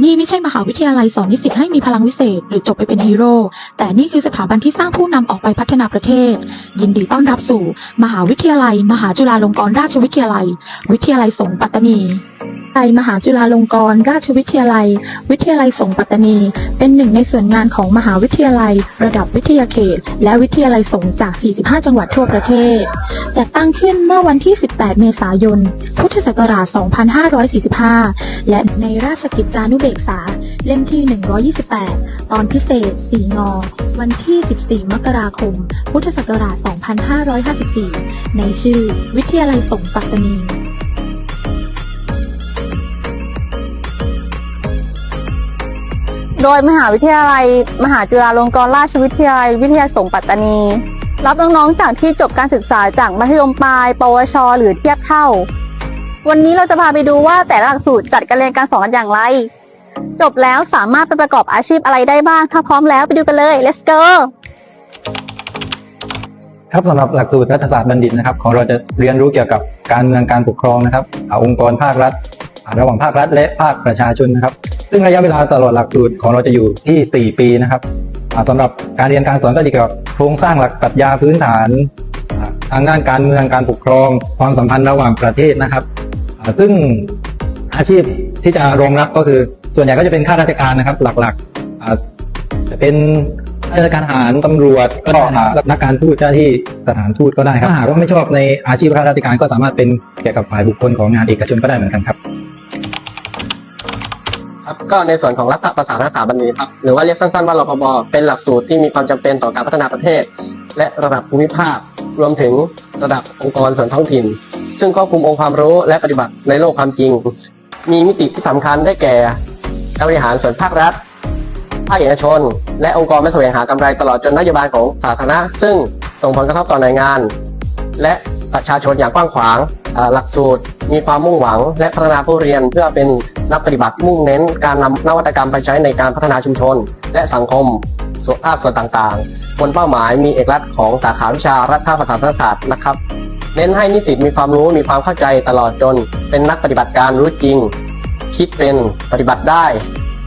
นี่ไม่ใช่มหาวิทยาลัยสอนนิสิตให้มีพลังวิเศษ หรือจบไปเป็นฮีโร่ แต่นี่คือสถาบันที่สร้างผู้นำออกไปพัฒนาประเทศ ยินดีต้อนรับสู่ มหาวิทยาลัย มหาจุฬาลงกรณราชวิทยาลัย วิทยาลัยสงปัตตานี ไทยมหาจุฬาลงกรณราชวิทยาลัย วิทยาลัยสงปัตตานี เป็นหนึ่งในส่วนงานของมหาวิทยาลัย ระดับวิทยาเขต และวิทยาลัยสงจาก 45 จังหวัดทั่วประเทศ จัดตั้งขึ้นเมื่อวันที่ 18 เมษายน พุทธศักราช 2545 และในราชกิจจานุเบกษา เล่มที่ 128 ตอนพิเศษ 4 งอ วันที่ 14 มกราคม พุทธศักราช 2554 ในชื่อ วิทยาลัยสงปัตตานี โดยมหาวิทยาลัย มหาจุฬาลงกรณราชวิทยาลัย วิทยาสงฆ์ปัตตานี รับน้องๆจากที่จบการศึกษาจากมัธยมปลาย ปวช หรือเทียบเท่า วันนี้เราจะพาไปดูว่าแต่ละหลักสูตรจัดการเรียนการสอนอย่างไร จบแล้วสามารถไปประกอบอาชีพอะไรได้บ้าง ถ้าพร้อมแล้วไปดูกันเลย let's go ครับสำหรับหลักสูตรรัฐศาสตร์บัณฑิตนะครับของเราจะเรียนรู้เกี่ยวกับการเมืองการปกครองนะครับอองค์กรภาครัฐ ระหว่างภาครัฐและภาคประชาชนนะครับ ซึ่งระยะเวลาตลอดหลักสูตรของเราจะอยู่ที่ 4 ปีนะครับอ่าสำหรับการเรียนการสอนก็จะเกี่ยวกับโครงสร้างหลักปรัชญาพื้นฐานทางด้านการเมืองการปกครอง ความสัมพันธ์ระหว่างประเทศนะครับซึ่งอาชีพที่จะรองรับก็คือ ส่วนใหญ่ก็จะเป็นข้าราชการนะครับ หลักๆจะเป็นข้าราชการทหารตำรวจก็ได้นักการทูตเจ้าหน้าที่สถานทูตก็ได้ครับถ้าหากว่าไม่ชอบในอาชีพข้าราชการก็สามารถเป็นเกี่ยวกับฝ่ายบุคคลของงานเอกชนก็ได้เหมือนกันครับ ครับก็ในส่วนของรัฐประศาสนสถาบันนี้ครับหรือว่าเรียกสั้นๆว่ารปภเป็นหลักสูตรที่มีความจำเป็นต่อการพัฒนาประเทศ และระดับภูมิภาครวมถึงระดับองค์กรส่วนท้องถิ่น ซึ่งครอบคลุมองค์ความรู้และปฏิบัติในโลกความจริง มีมิติที่สำคัญได้แก่การบริหารส่วนภาครัฐภาคเอกชน และองค์กรไม่แสวงหากำไรตลอดจนนโยบายของสาธารณะ ซึ่งส่งผลกระทบต่อหน่วยงาน และประชาชนอย่างกว้างขวางหลักสูตร มีความมุ่งหวัง และพัฒนาผู้เรียนเพื่อเป็น นักปฏิบัติมุ่งเน้นการนำนวัตกรรมไปใช้ในการพัฒนาชุมชน และสังคมส่วนภาคส่วนต่างๆ บนเป้าหมายมีเอกลักษณ์ของสาขาวิชารัฐประศาสนศาสตร์นะครับ เน้นให้นิสิตมีความรู้มีความเข้าใจตลอดจน เป็นนักปฏิบัติการรู้จริง คิดเป็นปฏิบัติได้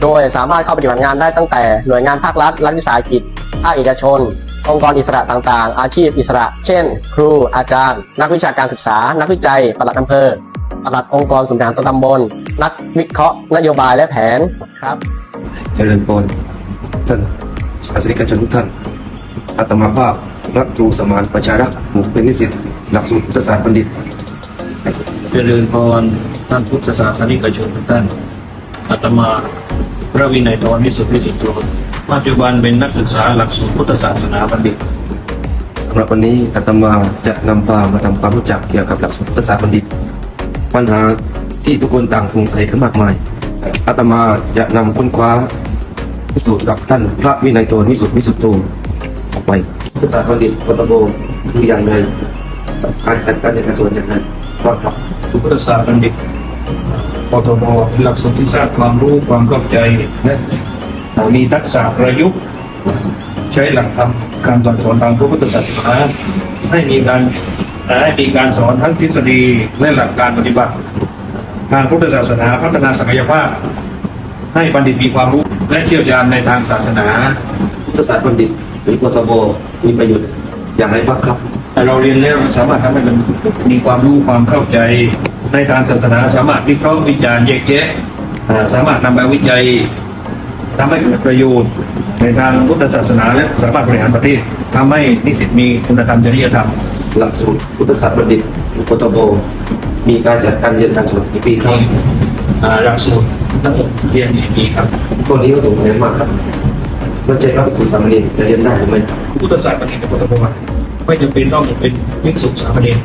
โดยสามารถเข้าปฏิบัติงานได้ตั้งแต่หน่วยงานภาครัฐรัฐวิสาหกิจภาคเอกชนองค์กรอิสระต่างๆ อาชีพอิสระ เช่น ครู อาจารย์ นักวิชาการศึกษา นักวิจัย ปลัดอำเภอ ปลัดองค์กรส่วนกลางตำบล นักวิเคราะห์นโยบายและแผนครับเจริญพรท่านศาสนิกชนทุกท่านอาตมาภาพรักครูสมานประชารักษ์ผมเป็นนิสิตหลักสูตรพุทธศาสตร์บัณฑิต เจริญพรท่านพุทธศาสนิกชนทุกท่านอาตมาพระวินัยทรวิสุทธิวิสิทธิโตปัจจุบันเป็นนักศึกษาหลักสูตรพุทธศาสนาบัณฑิตสำหรับวันนี้อาตมาจะนำพามาทำความรู้จักเกี่ยวกับหลักสูตรพุทธศาสตร์บัณฑิต ปัญหา ที่ทุกคนต่างสงสัยกันมากมายอาตมาจะนำค้นคว้าพิสูจน์กับท่านพระวินัยโตวิสุทธิวิสุทธิโตออกไปพุทธศาสตร์บัณฑิตปตโบคืออย่างไรการจัดการในกระทรวงอย่างไรก็ครับพุทธศาสตร์บัณฑิตปทบเป็นหลักสูตรที่สร้างความรู้ความเข้าใจและมีทักษะประยุกต์ใช้หลักธรรมการสอนสอนทางพระพุทธศาสนาให้มีการให้มีการสอนทั้งทฤษฎีและหลักการปฏิบัติ ทางพุทธศาสนาพัฒนาศักยภาพ ให้บัณฑิตมีความรู้และเชี่ยวชาญในทางศาสนาพุทธศาสตร์บัณฑิตหรือปตบมีประโยชน์อย่างไรบ้างครับแต่เราเรียนแล้วสามารถทำให้มันมีความรู้ความเข้าใจในทางศาสนา สามารถวิเคราะห์วิจารณ์แยกแยะอ่าสามารถนำไปวิจัยทำให้เกิดประโยชน์ในทางพุทธศาสนาและสามารถบริหารประเทศทำให้นิสิตมีคุณธรรมจริยธรรม หลักสูตรพุทธศาสตร์บัณฑิตหรือปตบมีการจัดการเรียนการสอนกี่ปีครับอ่าหลักสูตรทั้งหมดเรียนสี่ปีครับข้อนี้ก็สงสัยมากครับมันจะรับสูตรสามเณรจะเรียนได้หรือไม่ครับพุทธศาสตร์ปฏิบัติพุทธประวัติไม่จำเป็นต้องเป็นภิกษุสามเณร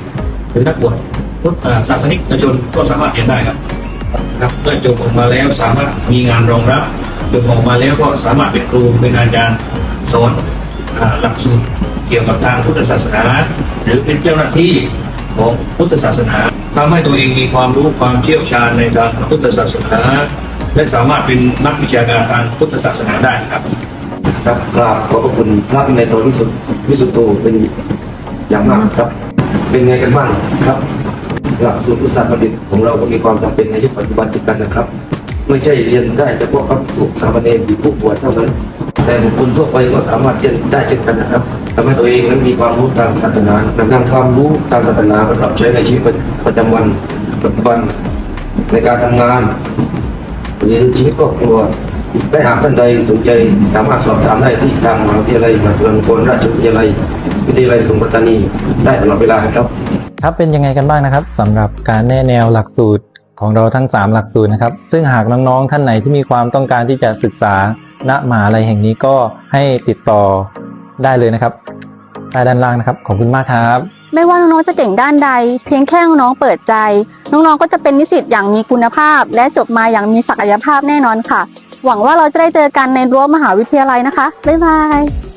หรือนักบวชพุทธอ่าศาสนิกชนก็สามารถเรียนได้ครับครับเมื่อจบออกมาแล้วสามารถมีงานรองรับจบออกมาแล้วก็สามารถเป็นครูเป็นอาจารย์สอนอ่า หลักสูตรเกี่ยวกับทางพุทธศาสนา หรือเป็นเจ้าหน้าที่ของพุทธศาสนาทำให้ตัวเองมีความรู้ความเชี่ยวชาญในทางพุทธศาสนาและสามารถเป็นนักวิชาการทางพุทธศาสนาได้ครับครับกราบขอบพระคุณพระวินัยโตวิสุทธิวิสุทธโตเป็นอย่างมากครับ เป็นไงกันบ้างครับ หลักสูตรพุทธศาสตร์บัณฑิตของเราก็มีความจำเป็นในยุคปัจจุบันเช่นกันนะครับ ไม่ใช่เรียนได้เฉพาะพระภิกษุสามเณรหรือผู้บวชเท่านั้น แต่บุคคลทั่วไปก็สามารถเรียนได้เช่นกันนะครับทำให้ตัวเองนั้นมีความรู้ทางศาสนานำนำความรู้ทางศาสนามาปรับใช้ในชีวิตประจำวันปัจจุบันในการทำงานหรือชีวิตครอบครัวและหากท่านใดสนใจสามารถสอบถามได้ที่ทางมหาวิทยาลัยมหาจุฬาลงกรณราชวิทยาลัยวิทยาลัยสงฆ์ปัตตานีได้ตลอดเวลาครับ ครับเป็นยังไงกันบ้างนะครับสำหรับการแนแนวหลักสูตรของเราทั้ง 3 หลักสูตรนะครับ ซึ่งหากน้องๆท่านไหนที่มีความต้องการที่จะศึกษา ณมหาลัยแห่งนี้ก็ให้ติดต่อได้เลยนะครับใต้ด้านล่างนะครับ ขอบคุณมากครับ ไม่ว่าน้องๆจะเก่งด้านใด เพียงแค่น้องๆเปิดใจ น้องๆก็จะเป็นนิสิตอย่างมีคุณภาพ และจบมาอย่างมีศักยภาพแน่นอนค่ะ หวังว่าเราจะได้เจอกันในรั้วมหาวิทยาลัยนะคะบ๊ายบาย